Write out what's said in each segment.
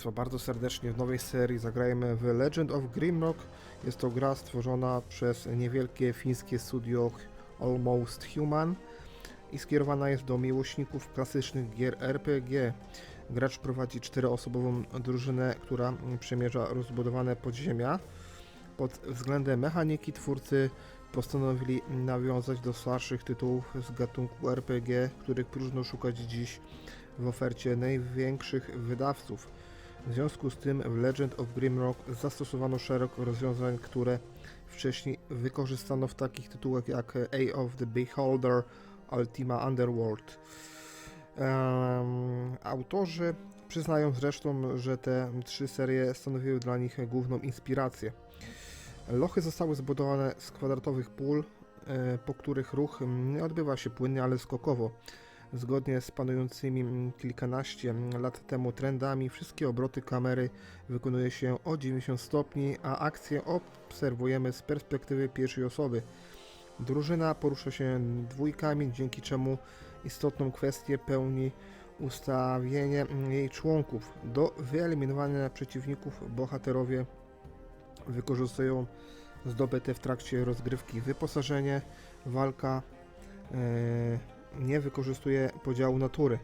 Państwa bardzo serdecznie w nowej serii. Zagrajmy w Legend of Grimrock. Jest to gra stworzona przez niewielkie fińskie studio Almost Human i skierowana jest do miłośników klasycznych gier RPG. Gracz prowadzi czteroosobową drużynę, która przemierza rozbudowane podziemia. Pod względem mechaniki twórcy postanowili nawiązać do starszych tytułów z gatunku RPG, których próżno szukać dziś w ofercie największych wydawców. W związku z tym w Legend of Grimrock zastosowano szereg rozwiązań, które wcześniej wykorzystano w takich tytułach jak A of the Beholder, Ultima Underworld. Em, autorzy przyznają zresztą, że te trzy serie stanowiły dla nich główną inspirację. Lochy zostały zbudowane z kwadratowych pól, e, po których ruch nie odbywa się płynnie, ale skokowo. Zgodnie z panującymi kilkanaście lat temu trendami, wszystkie obroty kamery wykonuje się o 90 stopni, a akcję obserwujemy z perspektywy pierwszej osoby. Drużyna porusza się dwójkami, dzięki czemu istotną kwestię pełni ustawienie jej członków. Do wyeliminowania przeciwników bohaterowie wykorzystują zdobyte w trakcie rozgrywki wyposażenie. Walka e, nie wykorzystuje podziału natury.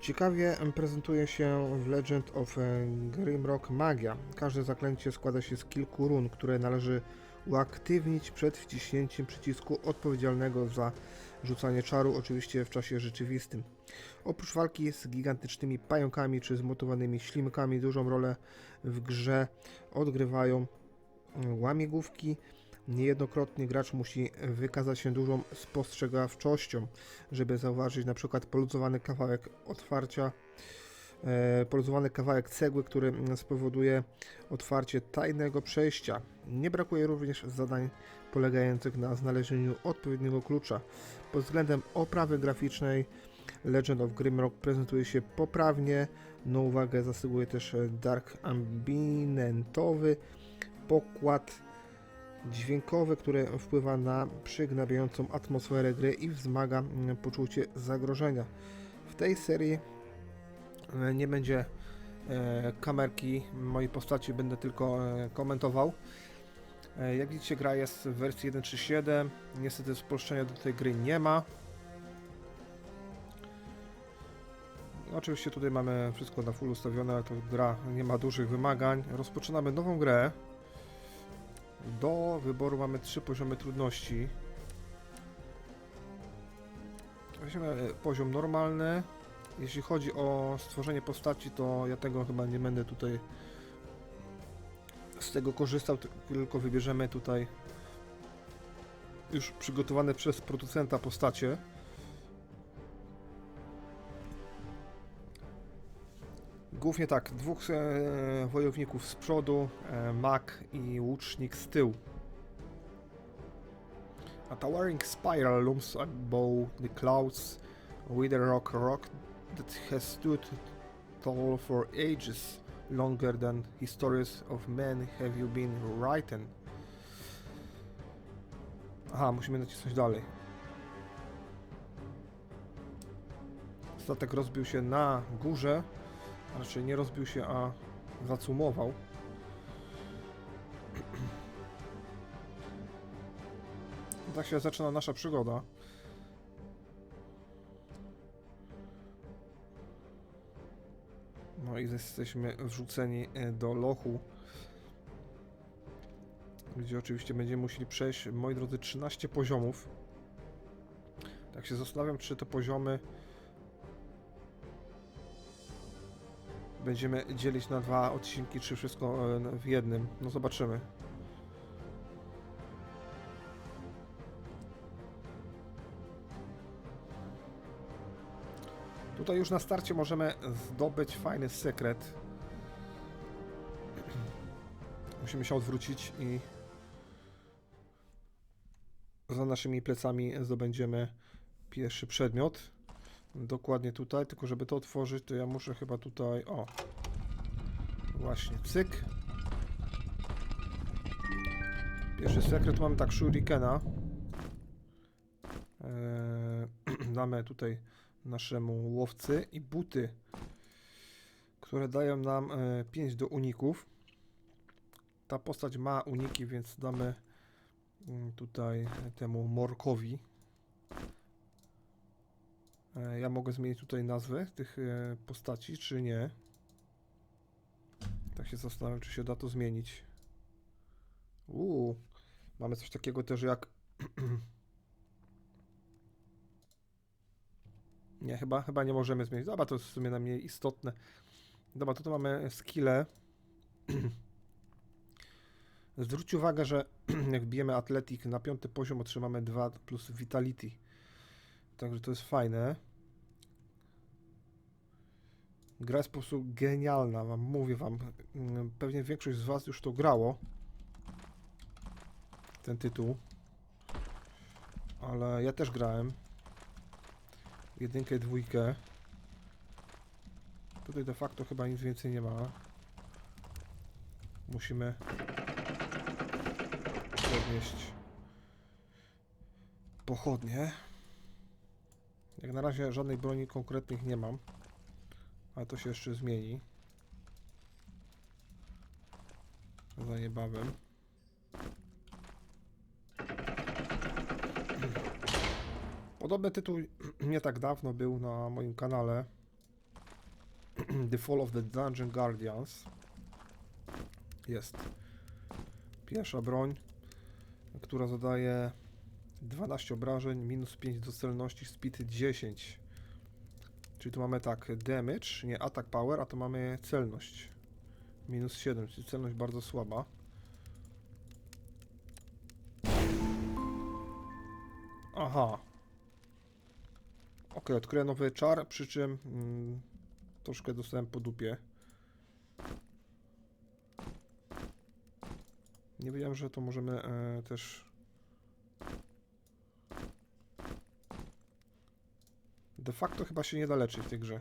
Ciekawie prezentuje się w Legend of e, Grimrock magia. Każde zaklęcie składa się z kilku run, które należy uaktywnić przed wciśnięciem przycisku odpowiedzialnego za rzucanie czaru, oczywiście w czasie rzeczywistym. Oprócz walki z gigantycznymi pająkami czy zmutowanymi ślimkami, dużą rolę w grze odgrywają mm, łamigłówki. Niejednokrotnie gracz musi wykazać się dużą spostrzegawczością, żeby zauważyć na przykład poluzowany kawałek otwarcia, e, poluzowany kawałek cegły, który spowoduje otwarcie tajnego przejścia. Nie brakuje również zadań polegających na znalezieniu odpowiedniego klucza. Pod względem oprawy graficznej Legend of Grimrock prezentuje się poprawnie. Na uwagę zasługuje też dark ambinentowy pokład dźwiękowy, który wpływa na przygnabiającą atmosferę gry i wzmaga mm, poczucie zagrożenia. W tej serii e, nie będzie e, kamerki mojej postaci, będę tylko e, komentował. Jak widzicie, gra jest w wersji 1.3.7. Niestety spolszczenia do tej gry nie ma. Oczywiście tutaj mamy wszystko na full ustawione, to gra nie ma dużych wymagań. Rozpoczynamy nową grę. Do wyboru mamy trzy poziomy trudności. Weźmiemy e, poziom normalny. Jeśli chodzi o stworzenie postaci, to ja tego chyba nie będę tutaj z tego korzystał, ty- tylko wybierzemy tutaj już przygotowane przez producenta postacie. Głównie tak, dwóch e, wojowników z przodu, e, mak i łucznik z tyłu. A towering spiral looms above the clouds with a rock rock that has stood tall for ages, longer than histories of men have you been written. Aha, musimy nacisnąć dalej. Statek rozbił się na górze, raczej nie rozbił się, a zacumował. Tak się zaczyna nasza przygoda. No i jesteśmy wrzuceni e, do lochu, gdzie oczywiście będziemy musieli przejść, moi drodzy, 13 poziomów. Tak się zastanawiam, czy te poziomy będziemy dzielić na dwa odcinki, czy wszystko e, w jednym. No zobaczymy. Tutaj już na starcie możemy zdobyć fajny sekret. Musimy się odwrócić i za naszymi plecami zdobędziemy pierwszy przedmiot. Dokładnie tutaj, tylko żeby to otworzyć, to ja muszę chyba tutaj. O! Właśnie, cyk. Pierwszy sekret mamy tak, shurikena. Eee, damy tutaj naszemu łowcy i buty które dają nam 5 do uników. Ta postać ma uniki, więc damy mm, tutaj temu Morkowi. E, Ja mogę zmienić tutaj nazwę tych e, postaci, czy nie. Tak się zastanawiam, czy się da to zmienić. Uuu, mamy coś takiego też jak. nie, chyba, chyba nie możemy zmienić. Dobra, to jest w sumie na mnie istotne. Dobra, to tu mamy skille. Zwróć uwagę, że jak bijemy Athletic na piąty poziom otrzymamy 2 plus Vitality. Także to jest fajne. Gra jest po prostu genialna, wam mówię wam. Mm, Pewnie większość z was już to grało. Ten tytuł. Ale ja też grałem. Jedynkę i dwójkę. Tutaj de facto chyba nic więcej nie ma. Musimy podnieść pochodnie. Jak na razie żadnej broni konkretnych nie mam. Ale to się jeszcze zmieni. Za niebawem. Podobny tytuł nie tak dawno był na moim kanale. The Fall of the Dungeon Guardians. Jest pierwsza broń, która zadaje 12 obrażeń, minus 5 do celności, speed 10. Czyli tu mamy tak, damage, nie attack power, a tu mamy celność. Minus 7, czyli celność bardzo słaba. Aha. Ok, odkryję nowy czar, przy czym mm, troszkę dostałem po dupie. Nie wiedziałem, że to możemy e, też... De facto chyba się nie da leczyć w tej grze.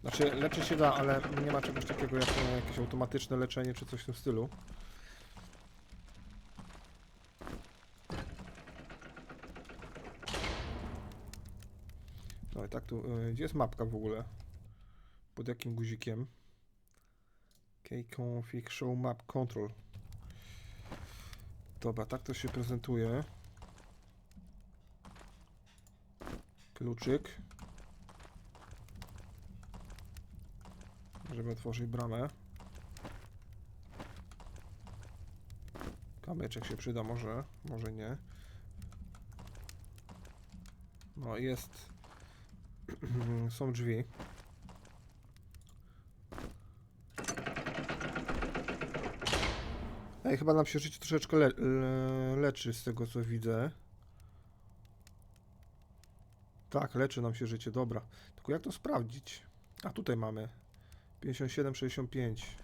Znaczy, leczyć się da, ale nie ma czegoś takiego jak e, jakieś automatyczne leczenie czy coś w tym stylu. No i tak tu, e, gdzie jest mapka w ogóle? Pod jakim guzikiem? K-config show map control. Dobra, tak to się prezentuje. Kluczyk. Żeby otworzyć bramę. Kamyczek się przyda może, może nie. No jest. Są drzwi. Ej, chyba nam się życie troszeczkę le le leczy z tego co widzę. Tak, leczy nam się życie, dobra. Tylko jak to sprawdzić? A tutaj mamy 57, 65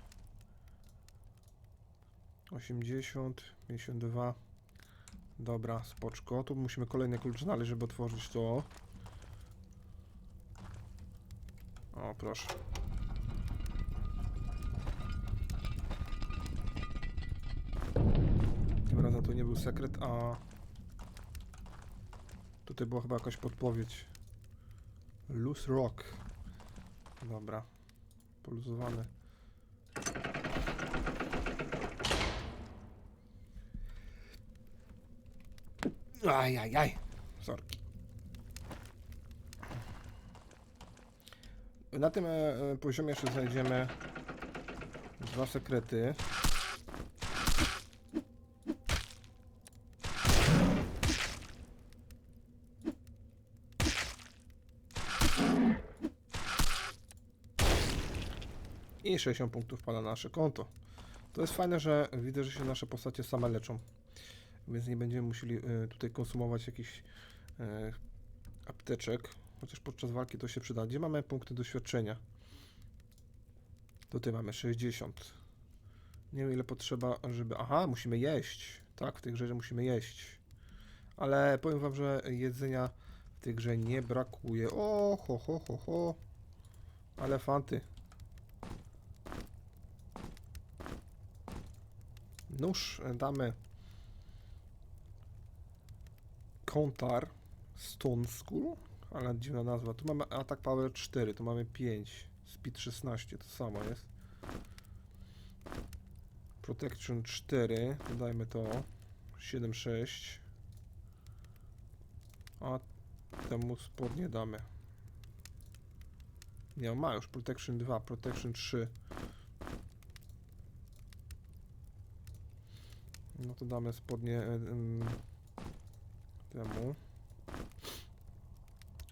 80, 52 Dobra, spoczko. Tu musimy kolejny klucz znaleźć, żeby otworzyć to. O, proszę. Tym razem to nie był sekret, a tutaj była chyba jakaś podpowiedź. Loose Rock. Dobra. Poluzowany. Ajajaj. Sorki. Na tym e, e, poziomie jeszcze znajdziemy dwa sekrety. I 60 punktów pada na nasze konto. To jest fajne, że widzę, że się nasze postacie same leczą. Więc nie będziemy musieli e, tutaj konsumować jakichś e, apteczek. Chociaż podczas walki to się przyda. Gdzie mamy punkty doświadczenia? Tutaj mamy 60. Nie wiem ile potrzeba, żeby... Aha, musimy jeść. Tak, w tej grze musimy jeść. Ale powiem wam, że jedzenia w tej grze nie brakuje. O, ho, ho, ho, ho. Elefanty. Nóż damy. Kontar. Stone School. Ale dziwna nazwa. Tu mamy atak power 4, tu mamy 5. Speed 16, to samo jest. Protection 4, dodajmy to. 7,6. A temu spodnie damy. Nie, ma już Protection 2, Protection 3. No to damy spodnie e, em, temu.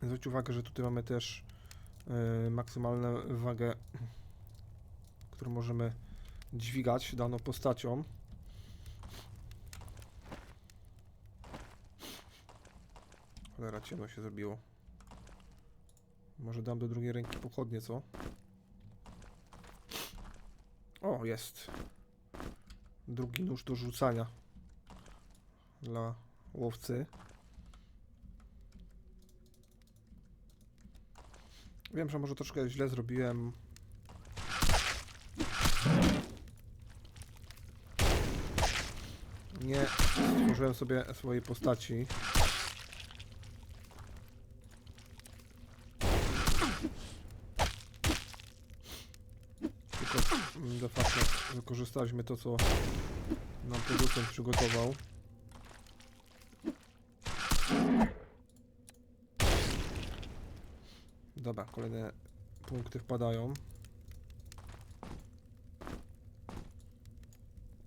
Zwróć uwagę, że tutaj mamy też e, maksymalną wagę, którą możemy dźwigać daną postacią. Cholera, ciemno się zrobiło. Może dam do drugiej ręki pochodnie, co? O, jest. Drugi nóż do rzucania. Dla łowcy. Wiem, że może troszkę źle zrobiłem. Nie stworzyłem sobie swojej postaci. Tylko mm, de facto wykorzystaliśmy to, co nam producent przygotował. Dobra, kolejne punkty wpadają.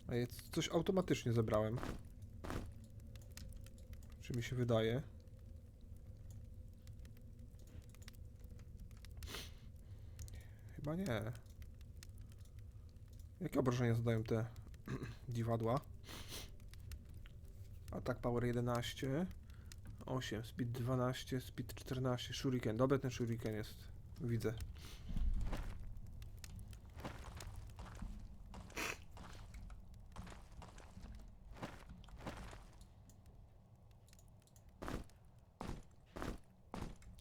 A jest coś automatycznie zebrałem. Czy mi się wydaje? Chyba nie. Jakie obrażenia zadają te dziwadła? Atak power 11. 8, speed 12, speed 14, shuriken. Dobry ten shuriken jest. Widzę.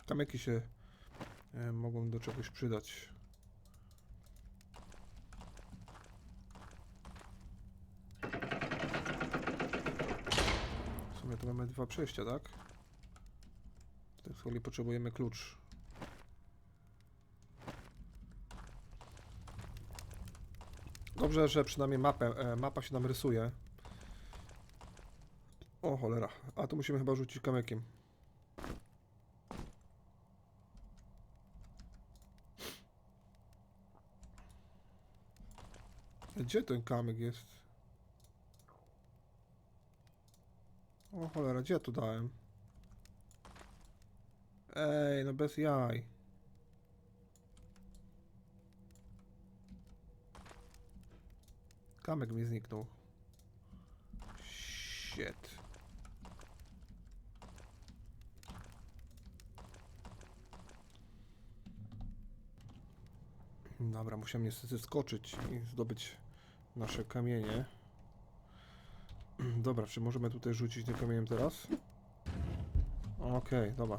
Kamyki się e, mogą do czegoś przydać. W sumie to mamy dwa przejścia, tak? W tej chwili potrzebujemy klucz. Dobrze, że przynajmniej mapę, e, mapa się nam rysuje. O cholera, a tu musimy chyba rzucić kamykiem. Gdzie ten kamyk jest? O cholera, gdzie ja tu dałem? Ej, no bez jaj. Kamek mi zniknął. Shit. Dobra, musiałem niestety skoczyć i zdobyć nasze kamienie. Dobra, czy możemy tutaj rzucić tym kamieniem teraz? Okej, dobra.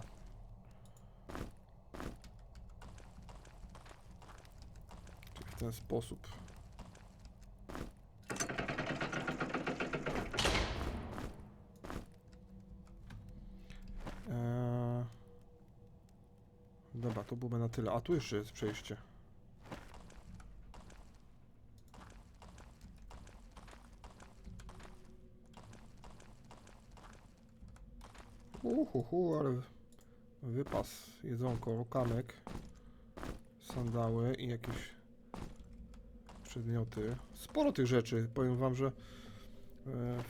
Czyli w ten sposób. Eee... Dobra, to byłoby na tyle. A tu jeszcze jest przejście. Uhuhu, ale wypas, jedzonko, kamek, sandały i jakieś przedmioty. Sporo tych rzeczy. Powiem wam, że e,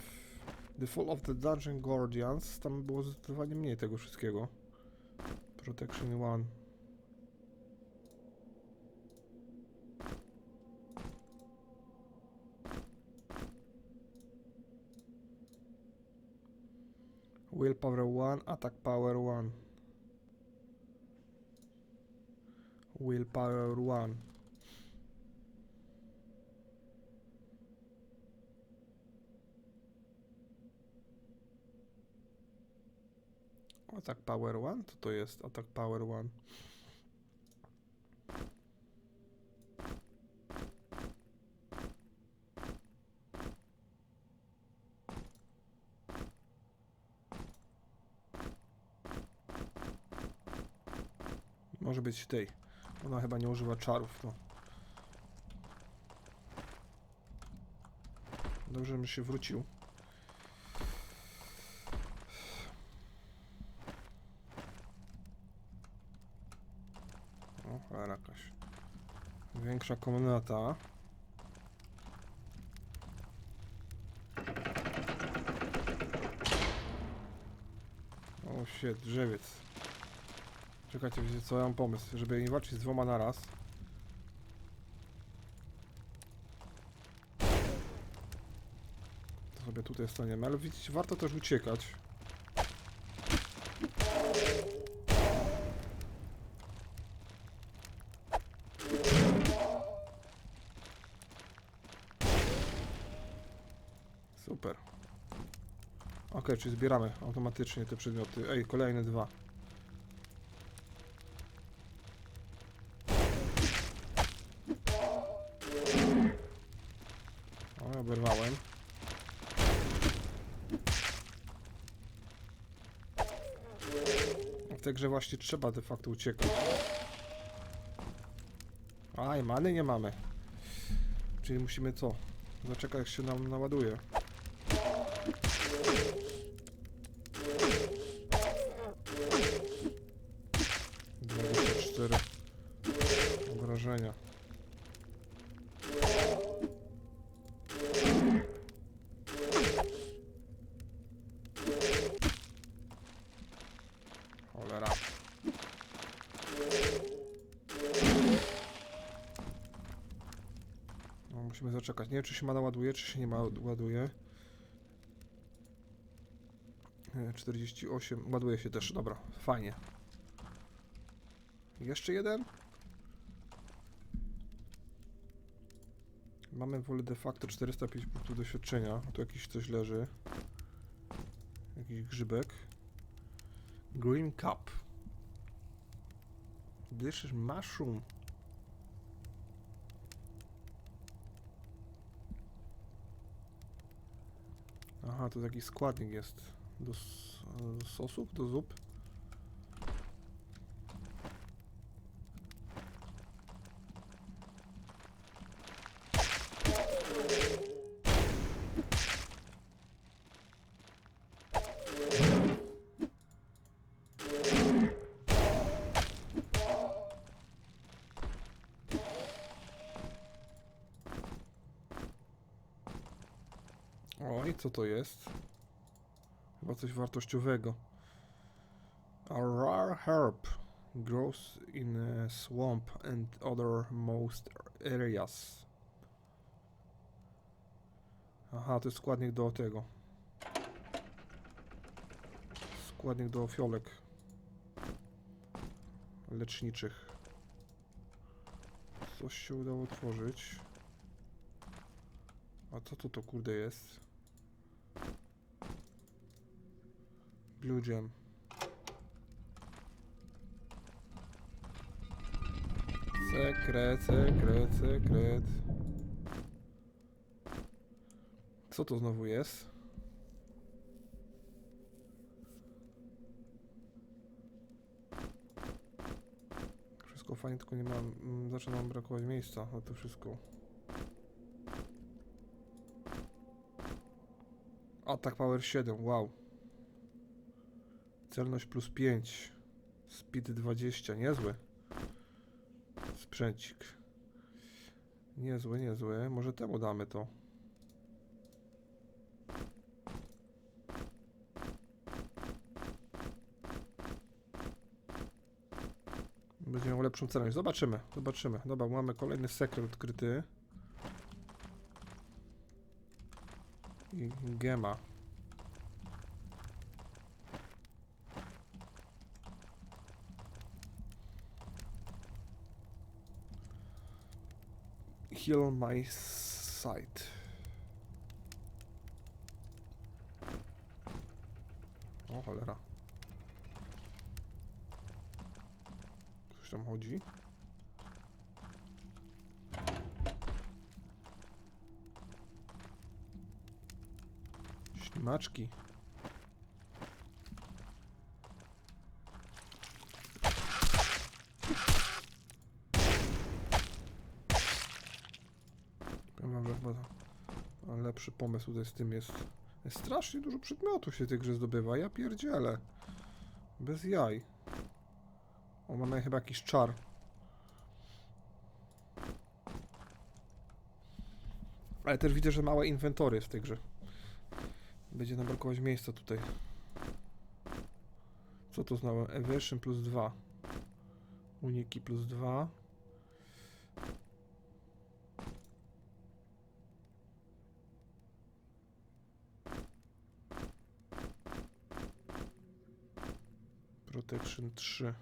The Fall of the Dungeon Guardians tam było zdecydowanie mniej tego wszystkiego. Protection 1. Willpower 1, Attack Power 1. Willpower 1. Attack Power 1? Co to jest Attack Power 1? Może być tej. Ona chyba nie używa czarów, no. Dobrze, żebym się wrócił. O, cholera jakaś. Większa komnata. O shit, drzewiec. Czekajcie, wiecie co, ja mam pomysł, żeby nie walczyć z dwoma naraz. To sobie tutaj staniemy, ale widzicie, warto też uciekać. Super. Ok, czyli zbieramy automatycznie te przedmioty. Ej, kolejne dwa. O, oberwałem. W tej grze właśnie trzeba de facto uciekać. Aj, many nie mamy. Czyli musimy co? Zaczekać jak się nam naładuje. Dwadzieścia cztery obrażenia. Cholera. No, musimy zaczekać. Nie wiem, czy się ma naładuje, czy się nie ma ładuje. E, 48. Ładuje się też. Dobra, fajnie. Jeszcze jeden? Mamy wolę de facto 405 punktów doświadczenia. Tu jakiś coś leży. Jakiś grzybek. Green Cup. Delicious mushroom. Aha, to taki składnik jest. Do, do sosów, do zup. Oj, co to jest? Chyba coś wartościowego. A rare herb grows in a swamp and other most areas. Aha, to jest składnik do tego. Składnik do fiolek leczniczych. Coś się udało tworzyć. A co to to kurde jest? Blue. Sekret, sekret, sekret. Co to znowu jest? Wszystko fajnie, tylko nie mam. mm, Zaczyna nam brakować miejsca na to wszystko. Atak Power 7, wow. Celność plus 5. Speed 20, niezły. Sprzęcik. Niezły, niezły. Może temu damy to. Będzie miał lepszą celność. Zobaczymy, zobaczymy. Dobra, mamy kolejny sekret odkryty. I gema. Heal my sight. O cholera. Tam chodzi. Ślimaczki. chyba lepszy pomysł tutaj z tym jest. strasznie dużo przedmiotów się tej grze zdobywa, ja pierdzielę. Bez jaj. O, mamy chyba jakiś czar. Ale też widzę, że małe inwentory jest w tej grze. Będzie nam brakować miejsca tutaj. Co to znowu? Evasion plus 2. Uniki plus 2. Protection 3.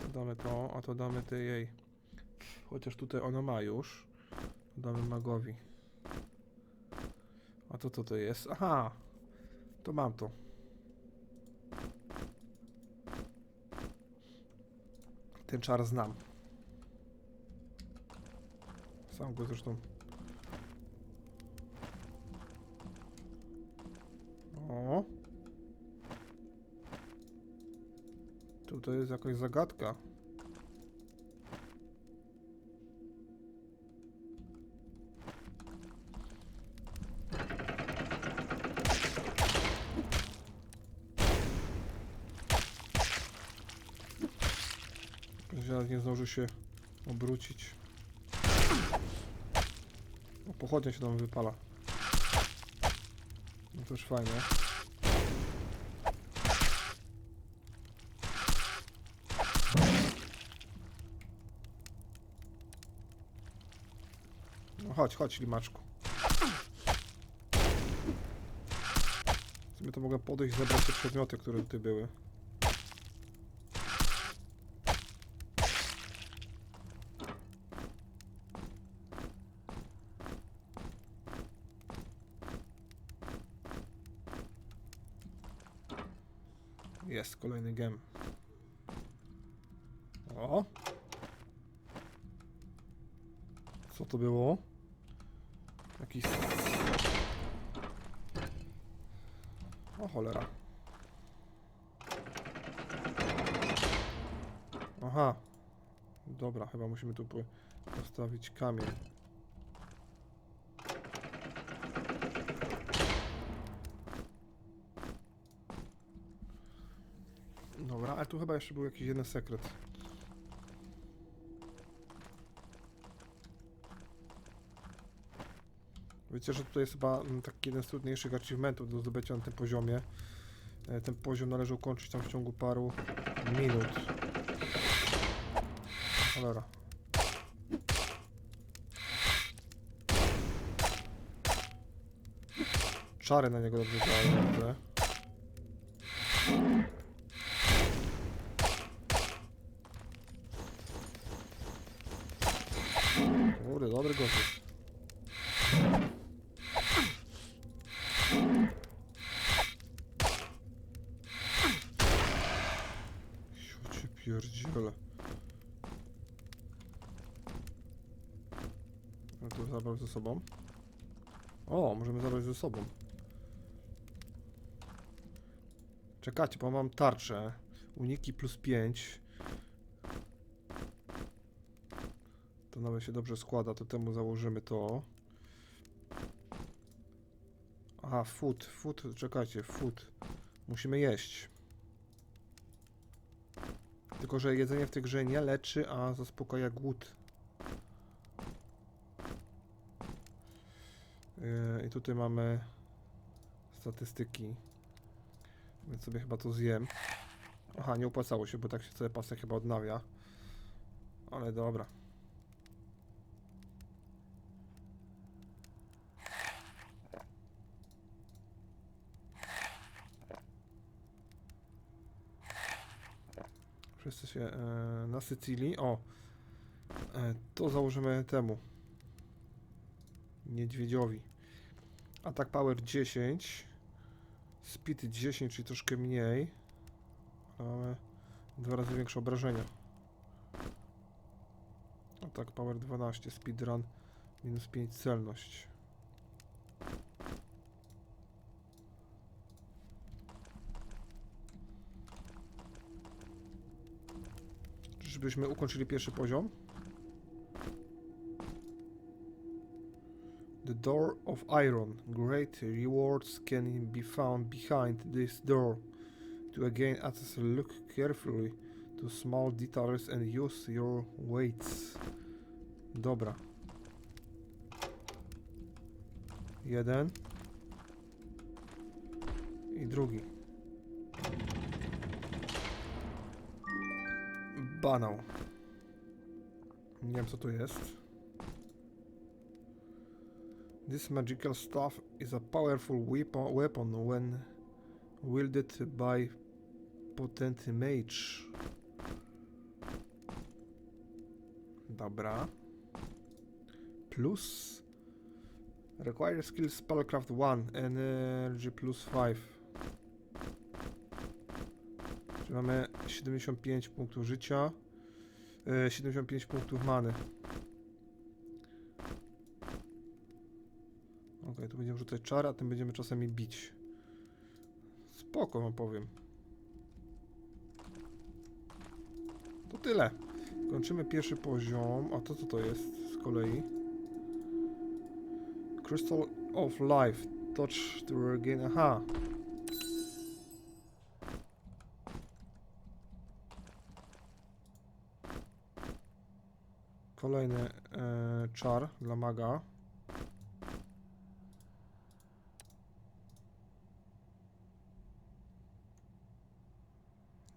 To damy to, a to damy tej jej. Chociaż tutaj ona ma już. Damy magowi. A to co to jest? Aha! To mam to. Ten czar znam. Sam go zresztą. Tutaj jest jakaś zagadka. Nie zdąży się obrócić. O, pochodnia się tam wypala. No to już fajnie. No chodź, chodź, limaczku. W sumie to mogę podejść i zebrać te przedmioty, które tutaj były. Jest kolejny gem. O! Co to było? Jakiś... O cholera. Aha. Dobra, chyba musimy tu po- postawić kamień. Dobra, ale tu chyba jeszcze był jakiś jeden sekret. Wiecie, że tutaj jest chyba mm, taki jeden z trudniejszych achievementów do zdobycia na tym poziomie. E, Ten poziom należy ukończyć tam w ciągu paru minut. Cholera. Czary na niego dobrze działają. Kurde, dobry gość. Pierdziele. No to zabrać ze sobą. O, możemy zabrać ze sobą. Czekajcie, bo mam tarczę. Uniki plus 5. To nawet się dobrze składa, to temu założymy to. Aha, food, food, czekajcie, food. Musimy jeść. Tylko, że jedzenie w tej grze nie leczy, a zaspokaja głód. Yy, I tutaj mamy statystyki. Więc sobie chyba to zjem. Aha, nie opłacało się, bo tak się cały pasek chyba odnawia. Ale dobra. Się e, nasycili. O! E, to założymy temu. Niedźwiedziowi. Atak power 10. Speed 10, czyli troszkę mniej. Mamy dwa razy większe obrażenia. Atak power 12. Speedrun minus 5 celność. Czyżbyśmy ukończyli pierwszy poziom? The door of iron. Great rewards can be found behind this door. To again access, look carefully to small details and use your weights. Dobra. Jeden. I drugi. Banał. Nie wiem co to jest. This magical stuff is a powerful weapon, weapon when wielded by potent mage. Dobra. Plus require skill spellcraft 1 energy plus 5. Mamy 75 punktów życia. e, 75 punktów many. Okej, tu będziemy rzucać czar, a tym będziemy czasami bić. Spoko wam powiem. To tyle. Kończymy pierwszy poziom. A to co to jest z kolei? Crystal of Life. Touch to regain. Aha. Kolejny e, czar dla maga.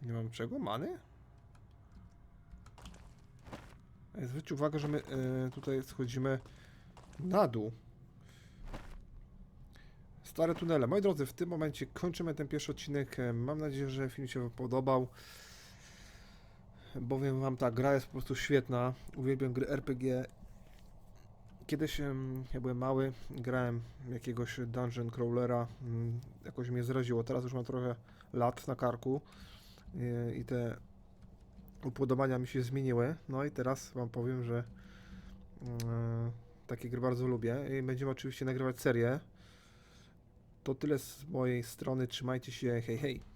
Nie mam czego? Many? Ej, Zwróćcie uwagę, że my e, tutaj schodzimy na dół. Stare tunele. Moi drodzy, w tym momencie kończymy ten pierwszy odcinek. E, Mam nadzieję, że film się podobał. Bowiem Wam ta gra jest po prostu świetna. Uwielbiam gry RPG. Kiedyś, jak byłem mały, grałem jakiegoś dungeon crawlera. mm, Jakoś mnie zraziło. Teraz już mam trochę lat na karku i te upodobania mi się zmieniły. No i teraz Wam powiem, że mm, takie gry bardzo lubię i będziemy oczywiście nagrywać serię. To tyle z mojej strony. Trzymajcie się. Hej, hej.